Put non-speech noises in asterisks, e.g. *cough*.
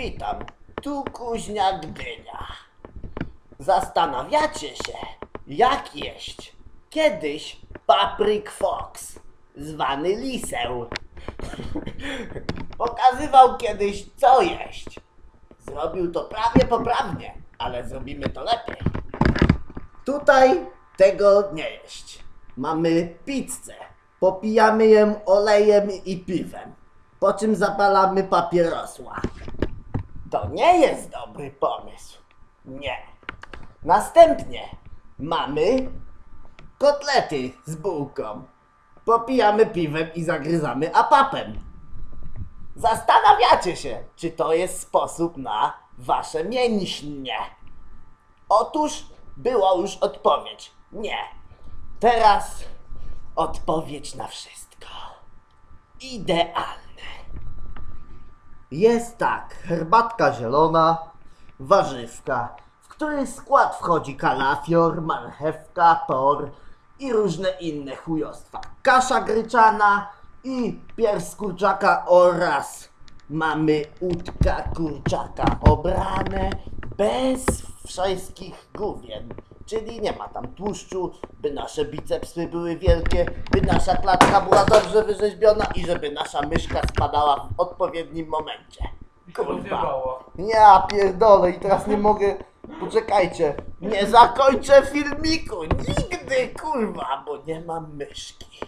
Witam, tu Kuźnia Gdynia. Zastanawiacie się, jak jeść kiedyś Papryk Fox, zwany Liseł. *laughs* Pokazywał kiedyś, co jeść. Zrobił to prawie poprawnie, ale zrobimy to lepiej. Tutaj tego nie jeść. Mamy pizzę. Popijamy ją olejem i piwem. Po czym zapalamy papierosła. To nie jest dobry pomysł. Nie. Następnie mamy kotlety z bułką. Popijamy piwem i zagryzamy apapem. Zastanawiacie się, czy to jest sposób na wasze mięśnie. Otóż była już odpowiedź. Nie. Teraz odpowiedź na wszystko. Idealne. Jest tak, herbatka zielona, warzywka, w której skład wchodzi kalafior, marchewka, por i różne inne chujostwa. Kasza gryczana i pierś kurczaka oraz mamy udka kurczaka obrane bez wszystkich główien. Czyli nie ma tam tłuszczu, by nasze bicepsy były wielkie, by nasza klatka była dobrze wyrzeźbiona i żeby nasza myszka spadała w odpowiednim momencie. Kurwa. Ja pierdolę i teraz nie mogę. Poczekajcie. Nie zakończę filmiku. Nigdy, kurwa, bo nie mam myszki.